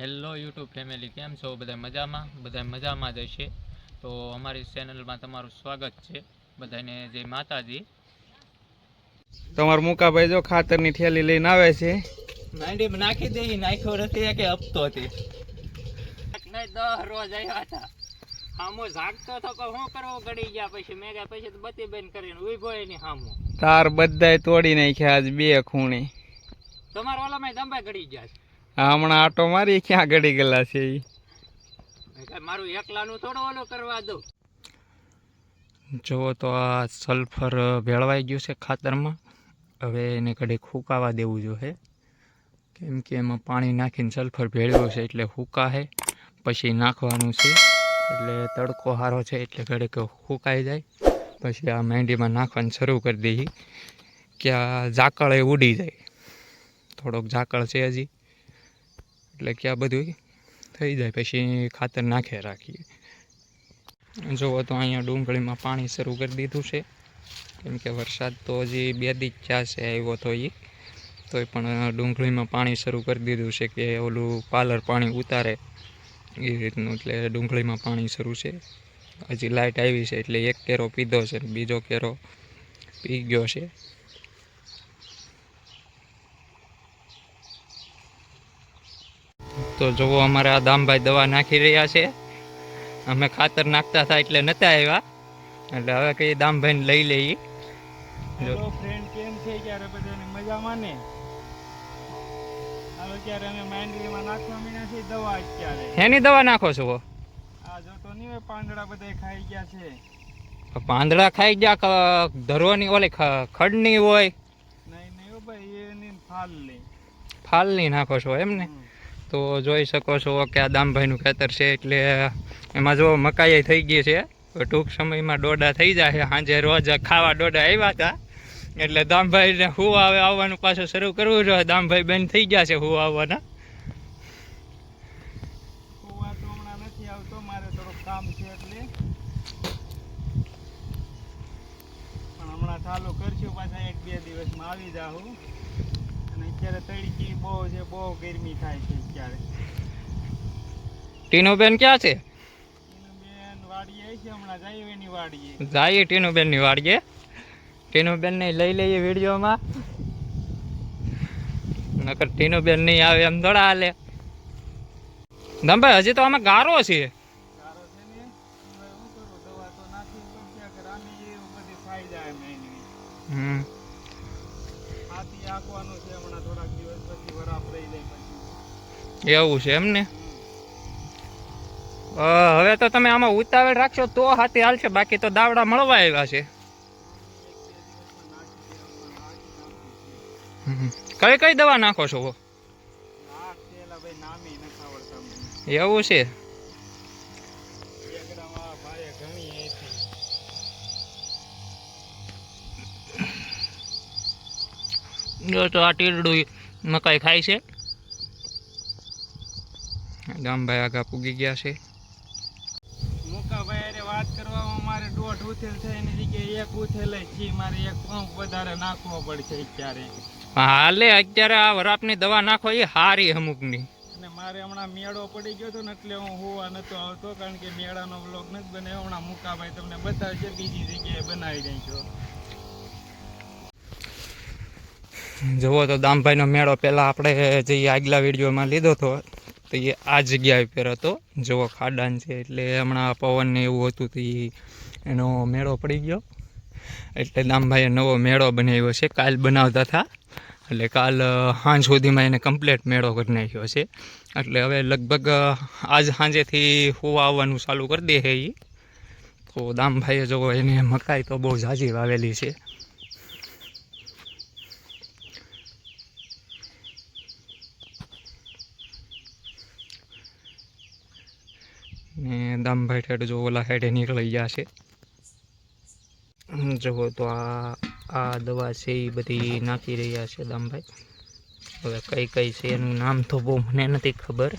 Hello YouTube family કેમ છો? બધા મજામાં? બધા મજામાં જ હશે. તો અમારી ચેનલમાં તમારું સ્વાગત છે. બધાને જય માતાજી. તમારા મુકાભાઈ જો ખાતરની થેલી લઈને આવે છે. માંડી નાખી દે નાખ્યો નથી કે હપ્તો હતી દસ રોજ આવ્યા હતા. હામો જાગતો હતો કે શું કરવો ગડી ગયા પછી મેં ગયા પછી તો બેન બંધ કરીને ઊભો એની હામો. તાર બધાય તોડી નાખ્યા આજ બે ખૂણે. તમારા ઓલામાં દંબા ગડી ગયા છે. હમણાં આટો મારી ક્યાં ગડી ગયેલા છે એ મારું એકલાનું થોડો ઓલો કરવા દો જુઓ તો આ સલ્ફર ભેળવાઈ ગયું છે ખાતરમાં. હવે એને ઘડીક હુકાવા દેવું જોઈએ. કેમ કે એમાં પાણી નાખીને સલ્ફર ભેળવ્યું છે એટલે હુકાશે પછી નાખવાનું છે એટલે તડકો સારો છે એટલે ઘડીક હુકાઈ જાય. પછી આ મેંડીમાં નાખવાનું શરૂ કરી દઈએ. કે આ ઝાકળ એ ઉડી જાય. થોડોક ઝાકળ છે હજી. એટલે કે આ બધું થઈ જાય. પછી ખાતર નાખે રાખીએ. જુઓ તો અહીંયા ડુંગળીમાં પાણી શરૂ કરી દીધું છે. કેમ કે વરસાદ તો હજી બે દી ચાસે આવ્યો તો એ તોય પણ ડુંગળીમાં પાણી શરૂ કરી દીધું છે કે ઓલું પાલર પાણી ઉતારે. એ રીતનું એટલે ડુંગળીમાં પાણી શરૂ છે. હજી લાઇટ આવી છે એટલે એક કેરો પીધો છે બીજો કેરો પી ગયો છે. તો જુઓ અમારે આ દામભાઈ દવા નાખી રહ્યા છે. અમે ખાતર નાખતા હતા એટલે નતા આવ્યા. એટલે હવે કઈ દામભાઈને લઈ લઈએ. હેલો ફ્રેન્ડ કેમ છે? ક્યારે બધાને મજામાં ને? હવે ક્યારે અમે માંડવીમાં નાખવા મીના છે દવા અત્યારે. એની દવા નાખો છો આ જો તો નહીં પાંદડા બધા ખાઈ ગયા છે. પાંદડા ખાઈ ગયા ધરોની ઓલી ખડની હોય. નહીં નહીં ભાઈ એની ફાલ લે ફાલની નાખો છો એમ ને. તો જોઈ શકો છો કે આ દામભાઈનું ખેતર છે એટલે એમાં જો મકાઈ થઈ ગઈ છે ટૂંક સમયમાં ડોડા થઈ જાય સાંજે રોજ ખાવા ડોડા આવ્યા હતા એટલે દામભાઈને હું આવે આવવાનું પાછું શરૂ કરવું જોઈએ દામભાઈ બેન થઈ ગયા છે હું આવવાના. ચાલુ કરશું પાછા એક બે દિવસમાં આવી જાઉં અત્યારે તડકી બહુ છે બહુ ગરમી થાય છે અત્યારે. ટીનુબેન ક્યાં છે? એનું બેન વાડીએ છે હમણાં જાય એની વાડીએ. જઈએ વાડીએ. ટીનુબેનને લઈ લઈએ વિડીયોમાં. નકર ટીનુબેન નહીં આવે એમ થોડા હાલે. દમભાઈ હજી તો આમાં ગારો છે. સારો એવું છે એમ ને હવે તો તમે આમાં ઉતાવળ રાખશો તો હાથી હાલશે, બાકી તો દાવડા મળવા આવ્યા છે. કઈ કઈ દવા નાખો છો. એવું છે જો તો આ ટીરડું મકાઈ ખાય છે ગામભાઈ આગા પૂગી ગયા છે. મુકાભાઈ અરે વાત કરવામાં મારે દોઢ ઉથેલ છે એની જગ્યાએ એક ઉથેલ છે. મારે એક પંપ વધારે નાખવો પડશે અત્યારે. હાલે અત્યારે આ વરાપની દવા નાખો એ હારી અમુકની. અને મારે હમણાં મેળો પડી ગયો હતો ને એટલે હું હોવા નતો આવતો કારણ કે મેળાનો બ્લોગ નથી બનાવ્યો હમણાં મુકાભાઈ તમને બતાવશે બીજી જગ્યાએ બનાવી નાખ્યો જુઓ તો દામભાઈનો મેળો પહેલાં આપણે જે આગલા વિડીયોમાં લીધો હતો તો એ આ જગ્યાએ ઉપર હતો. જુઓ ખાડાન છે એટલે હમણાં પવનને એવું હતું તો એ એનો મેળો પડી ગયો. એટલે દામભાઈએ નવો મેળો બનાવ્યો છે. કાલ બનાવતા હતા. એટલે કાલ સાંજ સુધીમાં એને કમ્પ્લેટ મેળો કરી નાખ્યો છે. એટલે હવે લગભગ આજ સાંજેથી હોવા આવવાનું ચાલુ કરી દે છે એ તો દામભાઈએ જો એને મકાઈ તો બહુ ઝાઝી વાવેલી છે. ને દામભાઈ ઠેઠ જો ઓલા સાઈડે નીકળી ગયા છે. જુઓ તો આ આ દવા છે એ બધી નાખી રહ્યા છે દામભાઈ. હવે કઈ કઈ છે એનું નામ તો બહુ મને નથી ખબર.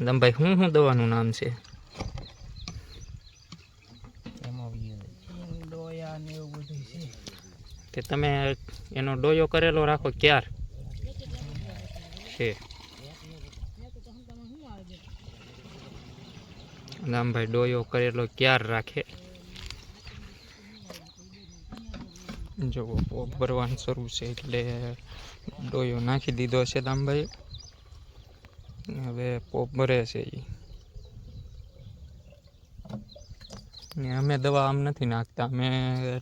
દામભાઈ શું શું દવાનું નામ છે? તે તમે એનો ડોયો કરેલો રાખો ક્યાર? છે. દામભાઈ ડોયો કરેલો ક્યાર રાખે? જો પોપ ભરવાનું શરૂ છે એટલે ડોયો નાખી દીધો છે દામભાઈ હવે પોપ ભરે છે એ અમે દવા આમ નથી નાખતા, અમે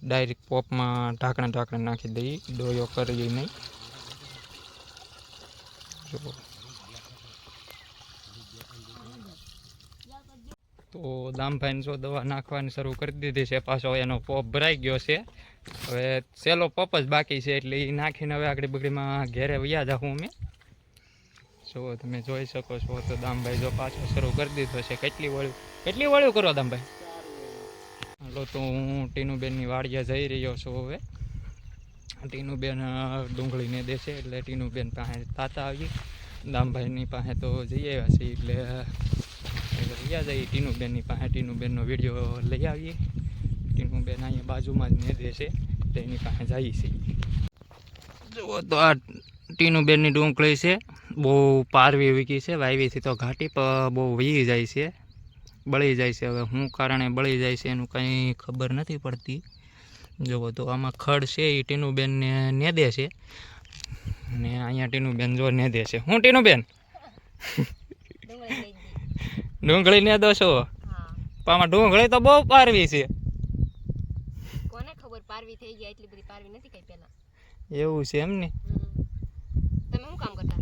ડાયરેક્ટ પોપમાં ઢાંકણા ઢાંકણા નાખી દઈએ. ડોયો કરીએ નહીં. જો તો દામભાઈને જો દવા નાખવાની શરૂ કરી દીધી છે. પાછો એનો પોપ ભરાઈ ગયો છે. હવે સેલો પોપ જ બાકી છે એટલે એ નાખીને હવે આગળ બગડીમાં ઘેરે વયા જાઉં અમે. જો તમે જોઈ શકો છો તો દામભાઈ જો પાછો શરૂ કરી દીધો છે. કેટલી વળ્યું? કેટલી વળ્યું કરો દામભાઈ? હાલો તો હું ટીનુબેનની વાડીએ જઈ રહ્યો છું હવે. ટીનુબેન ડુંગળીને દેશે એટલે ટીનુબેન પાસે તાતા આવી. દામભાઈની પાસે તો જઈ આવ્યા છીએ એટલે રહ્યા જઈએ ટીનુબેનની પાસે ટીનુબેનનો વીડિયો લઈ આવીએ. ટીનુબેન અહીંયા બાજુમાં જ નેદે છે તેની પાસે જઈએ છીએ. જુઓ તો આ ટીનુબેનની ડુંકળી છે, બહુ પારવી વીકી છે, વાયવીથી તો ઘાટી પર બહુ વી જાય છે, બળી જાય છે. હવે શું કારણે બળી જાય છે એનું કંઈ ખબર નથી પડતી. જુઓ તો આમાં ખડ છે, એ ટીનુબેનને નેદે છે. ને અહીંયા ટીનુબેન જો નેદે છે. હું ટીનુબેન ડુંગળી નેદો છો પામાં ડુંગળી તો બહુ પારવી છે. કોને ખબર પારવી થઈ ગયા એટલી બધી પારવી નથી કઈ પેલા એવું છે એમ ને? તમે શું કામ કરતા?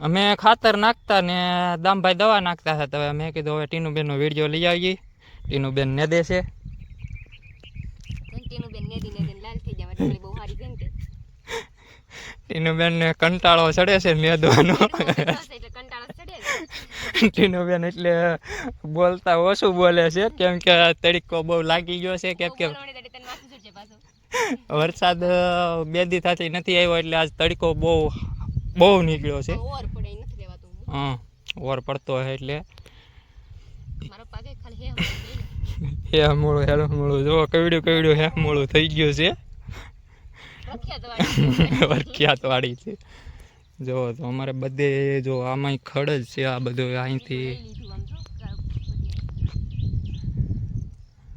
અમે ખાતર નાખતા ને દામભાઈ દવા નાખતા હતા. હવે મેં કીધું હવે ટીનુબેનનો વીડિયો લઈ આવીએ. ટીનુબેન નેદે છે. ટીનુબેન બેન નેદી નેદી લાલ થઈ ડુંગળી બહુ સારી છે ને તે? ટીનુબેનને કંટાળો ચડે છે મેદવાનો. એટલે ને ટીનુબેન એટલે બોલતા ઓછું બોલે છે. કેમ કે તડીકો બહુ લાગી ગયો છે કેમ કે વરસાદ બે દી થતી નથી આવ્યો એટલે આજ તડકો બહુ બહુ નીકળ્યો છે. હા ઓર પડતો હોય એટલે. હે મોળું હેલો મોળું જો કવડ્યું કવડ્યું હે મોળું થઈ ગયું છે. પ્રખ્યાત વરખ્યાત વાળી છે. જો, તો અમારે બધે જો આમાં ખડ જ છે આ બધું અહીંથી.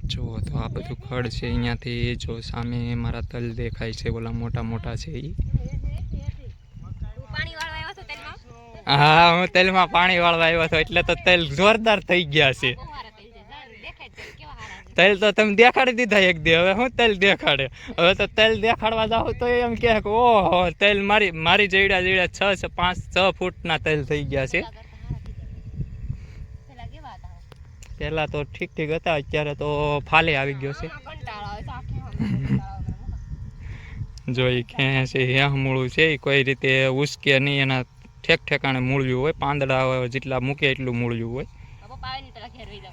જુઓ તો આ બધું ખડ છે અહીંયાથી. જો, સામે મારા તલ દેખાય છે, ઓલા મોટા મોટા છે એ હા, હું તેલમાં પાણી વાળવા આવ્યો હતો, એટલે તો તેલ જોરદાર થઈ ગયા છે બહુ સારા તેલ છે જા, દેખાય તેલ કેવા સારા છે તેલ તો તમે દેખાડી દીધા એક દી. હવે હું તેલ દેખાડે? હવે તો તેલ દેખાડવા જાવ તો એમ કહે કે ઓહો તેલ મારી મારી જેવડા જેવડા છ છ પાંચ છ ફૂટના તેલ થઈ ગયા છે. પહેલાં તો ઠીક ઠીક હતા અત્યારે તો ફાલે આવી ગયો છે. જો એ ખેં છે હેહ મૂળું છે એ કોઈ રીતે ઉસકે નહીં એના ઠેક ઠેકાણે મૂળ્યું હોય પાંદડા જેટલા મૂકે એટલું મૂળ્યું હોય.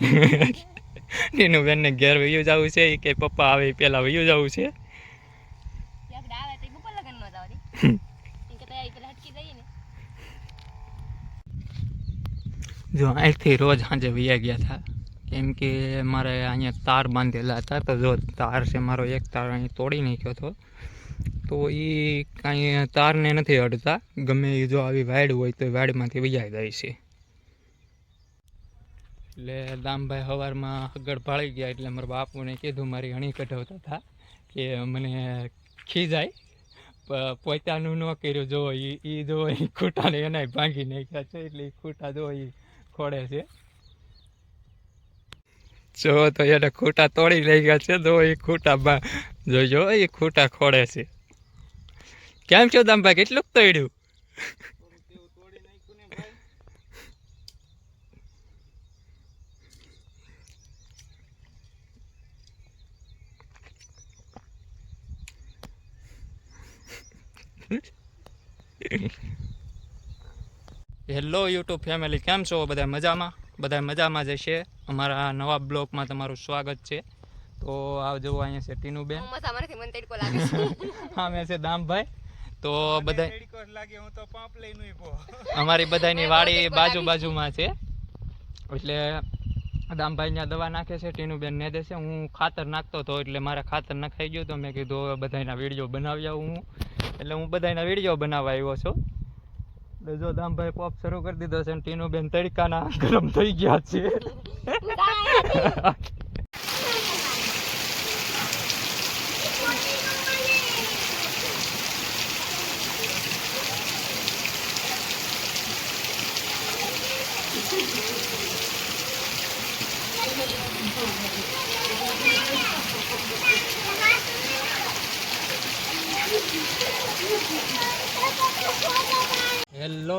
આ પપ્પા ને ઘેર વયું જવું છે એ કે પપ્પા આવે પહેલાં વયું જવું છે. જો અહીંથી રોજ સાંજે વયા ગયા હતા. કેમ કે મારે અહીંયા તાર બાંધેલા હતા તો જો તાર છે મારો એક તાર અહીં તોડી નાખ્યો હતો. તો એ કાંઈ તારને નથી અડતા ગમે એ જો આવી વાડ હોય તો વાડમાંથી વયા જાય છે. એટલે દામભાઈ સવારમાં આગળ ભાળી ગયા એટલે મારા બાપુને કીધું, મારી અણી કઢાવતા હતા કે મને ખીજાય. પોતાનું ન કર્યું, જો એ જો એ ખૂટાને એનાય ભાંગી નાખ્યા છે, એટલે ખૂટા જો એ ખોડે છે. જો તો એને ખૂટા તોડી લઈ ગયા છે, જો એ જોઈ જોજો એ ખૂટા ખોડે છે. કેમ છો દામભાઈ, કેટલું તોડ્યું તેવું તોડી નાખ્યું ને ભાઈ હેલો યુટ્યુબ ફેમિલી કેમ છો? બધા મજામાં? બધા મજામાં જ હશે. અમારા નવા બ્લોગમાં તમારું સ્વાગત છે. તો આવ જુઓ અહીંયા છે ટીનુબેન. હું છે. મેં છે દામભાઈ. તો બધા અમારી બધાની વાડી બાજુ બાજુમાં છે. એટલે દામભાઈ ત્યાં દવા નાખે છે, ટીનુબેન ને દે છે. હું ખાતર નાખતો હતો એટલે મારે ખાતર નખાઈ ગયું તો મેં કીધું, હવે બધાના વીડિયો બનાવી આવું હું. એટલે હું બધાના વીડિયો બનાવવા આવ્યો છું. એટલે જો દામભાઈ પોપ શરૂ કરી દીધો છે અને ટીનુબેન તડકાના ગરમ થઈ ગયા છે. Thank તાય હેલો,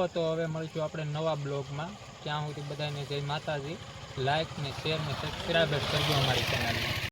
તો હવે મળીશું આપણે નવા બ્લોગમાં. ત્યાં સુધી બધાને જય માતાજી. લાઈક ને શેર ને સબસ્ક્રાઈબ કરજો અમારી ચેનલને